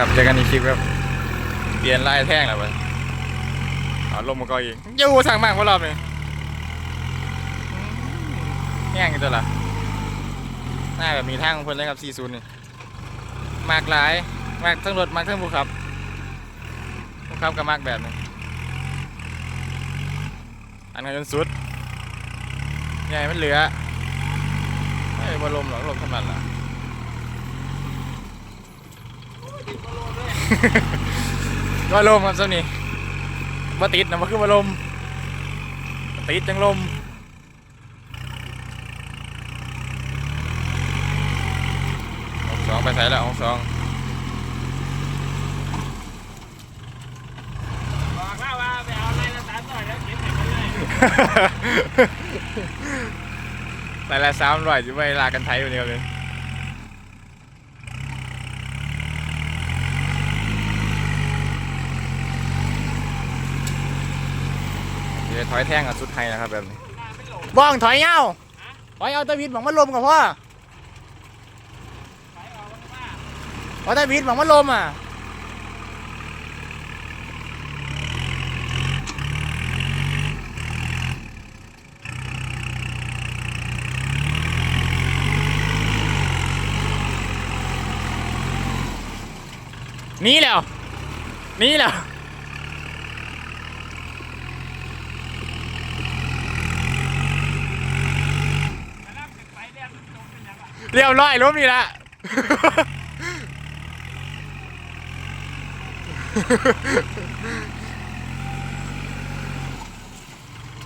ครับเจอกันอีกคลิปครับเปลี่ยนลายแท่งแล้วไปเอาลมมาก็อีกยูสั่งมากว่ารอบนี้แห้งกันตัวละหน้าแบบมีทางของเพิ่นเลยครับ 40 นี่ มากหลาย มากทั้งรถมากทั้งผู้ขับผู้ขับก็มากแบบนี้อันนั้นจนสุดใหญ่มันเหลือไม่บอลลมหรอกลมเท่านั้นล่ะ ว่าลมครับเจ้านี่ว่าติดนะว่าคือว่าลมติดจังลมองสองไปใส่แล้วองสองบอกว่าว่าไปเอาในละสามร้อยแล้วเก็บให้มันเลยแต่ละสามร้อยจะไปลากันไทยวันนี้เลย เดี๋ยวถอยแท่งกับสุดไทยนะครับแบบนี้บ้องถอยเงาถอยเอาตะวิดหวังมันลมกับพ่อเอามันว่าเอาตะวิดหวังมันลมอะนี่แล้วนี่แล้ว แต่ล่างขึ้นไปเรียนมันจม เป็นยังไงเรียบร้อยล้มนี่ละ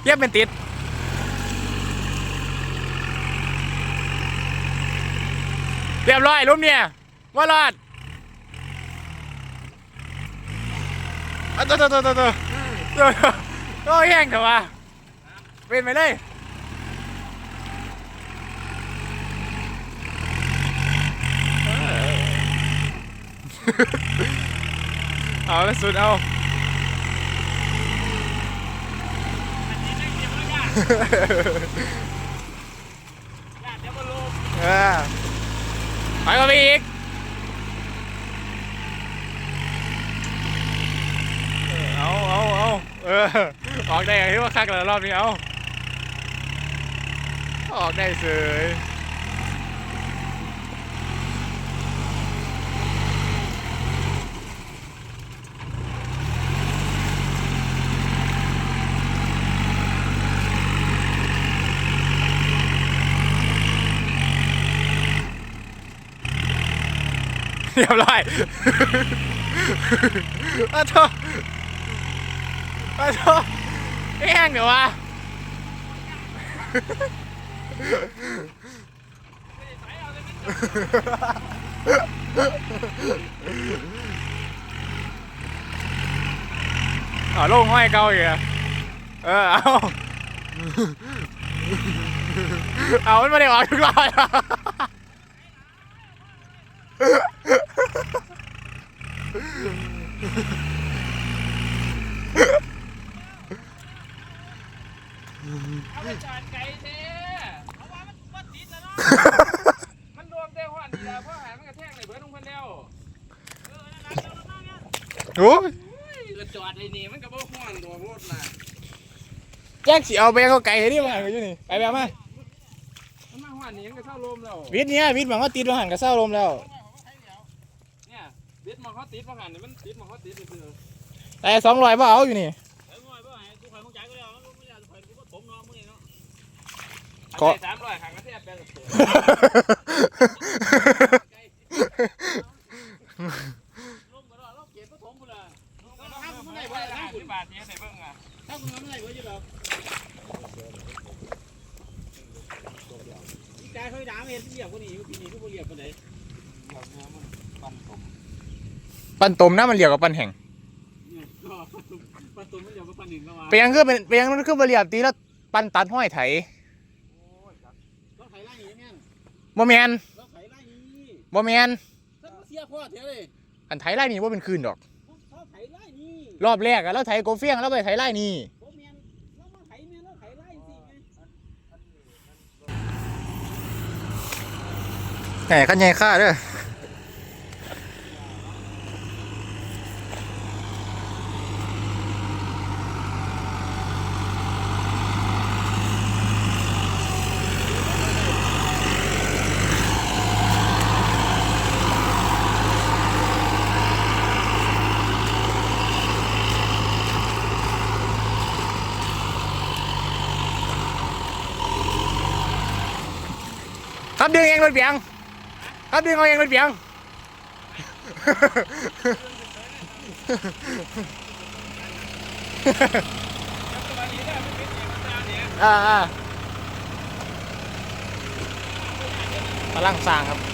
เยียบเป็นติดเรียบร้อยล้มเนี่ยว่ารอดอะตัวตัวตัวตัวตัวตัวตัวแห้งเถอะวะเป็นไปเลย เอาแล้วสุดเอาอันนี้นึกยังไม่ได้ญาติเดี๋ยวมาลงเออไปกับพี่อีกเอาเอาเอาเออออกได้อย่างที่ว่าคักแล้วรอบนี้เอาออกได้เสย เรียบร้อยอาโทษอาโทษแห้งเดี๋ยววะไปเอาเลยมันจมเอาลงห้อยเกาอีกอะเออ เอา เอามันไม่ได้ออกทุกรอบอะ เอาไปจอดไกลเท่เอาว่ามันมันติดแล้วเนาะมันรวมได้หัวนี่แหละเพราะหามันกระแทกเลยเบิร์ดลงคนเดียวเออนั่นๆเอาละมาเนี่ย โอ้ยก็จอดไอ้นี่มันก็บ่ฮ้อนตัวรถน่ะแจ็คสิเอาไปเขาไก่ให้ดิมาหันกันอยู่นี่ไปแบบมามันมาฮ้อนนี่มันก็เท่าลมแล้ววิทย์เนี้ยวิทย์หวังว่าติดมาหันกับเศร้าลมแล้วเนี่ยบิดมองเขาติดมาหันนี่มันติดมองเขาติดซื่อแต่สองร้อยป่เอาอยู่นี่เอ้ยง่อยบ่ให้กูข่อยมึงจ่ายก็แล้วมึงไม่อยากข่อยกูก็ผมน้องมึงนี่เนาะก็สามร้อยขังกระแทกแบงกับเสือลงมาแล้วลงเกียร์ก็ถมกูละถ้ามึงไม่ได้บ่ได้สิบบาทเนี่ยใส่เบิ่งอะถ้ามึงไม่ได้บ่อยู่ดอกอีกายเขาด่าเห็นเหยียบกูนี่กูปีนี้กูบ่เหยียบกันไหน ปันตมนะมันเหลียวกับปันแห่งเนี่ยก็ประตูไม่เหยียบกับปันหนึ่งก็มาเปียงคือเป็นเปียงมันคือบริยบตีแล้วปันตัดห้อยไถรถไถไล่อย่างเงี้ยบ่แมนรถไถไล่นี้บ่แมนถ้าเสียพ่อเท่เลยอันไถไล่นี่ว่าเป็นคืนดอกเขาไถไล่นี่รอบแรกอะแล้วไถโกเฟียงแล้วไปไถไล่นี่โบเมียนแล้วมาไถเมียนแล้วไถไล่สิไงแหมขันใหญ่ค่าเด้อ ครับดึงเองรถเบียงครับดึงเอาเองรถเบียงอ่าพลังสร้างครับ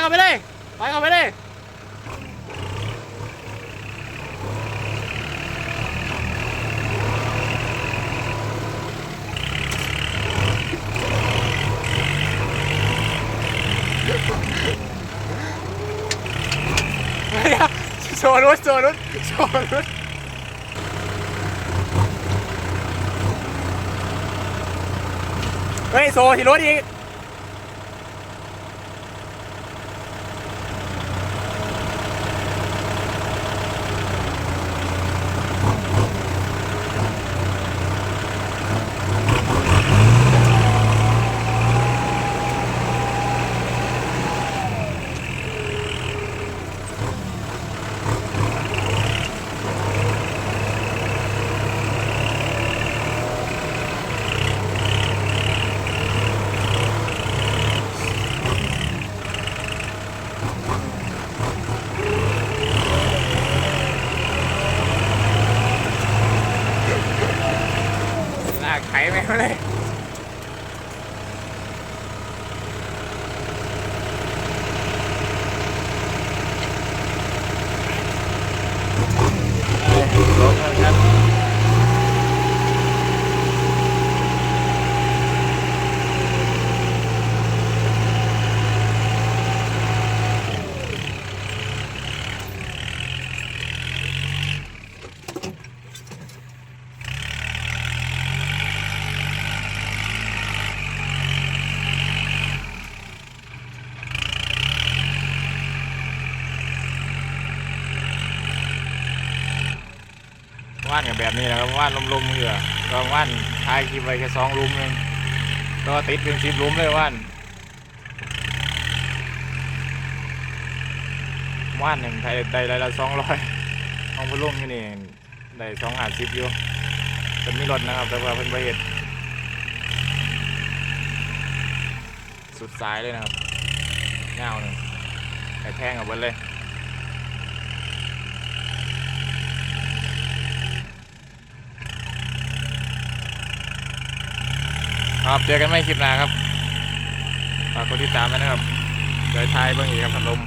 เข้าไปเลยไปเข้าไปเลยเดี๋ยวโซนุสโซนุสโซนุสเฮ้ยโซที่รถอีก ไถไปเลย ว่านกับแบบนี้นะครับว่านลมๆเหงื่อก็ว่านทายคลิปไปแค่สองลุมเองก็ติดเป็นสิบลุมเลยว่านว่านหนึ่งไทยได้ได้ละสองร้อยห้องพัดลมอยู่นี่ได้สองหาสิบอยู่เป็นมีรถนะครับ แต่ว่าเป็นประเหตุสุดสายเลยนะครับเงาหนึ่งไอแท่งกับเบิดเลย ครับเจอกันไม่คลิปหน้าครับฝากกดติดตามไว้นะครับเดี๋ยวทายเบื้องอีกครับพัดลม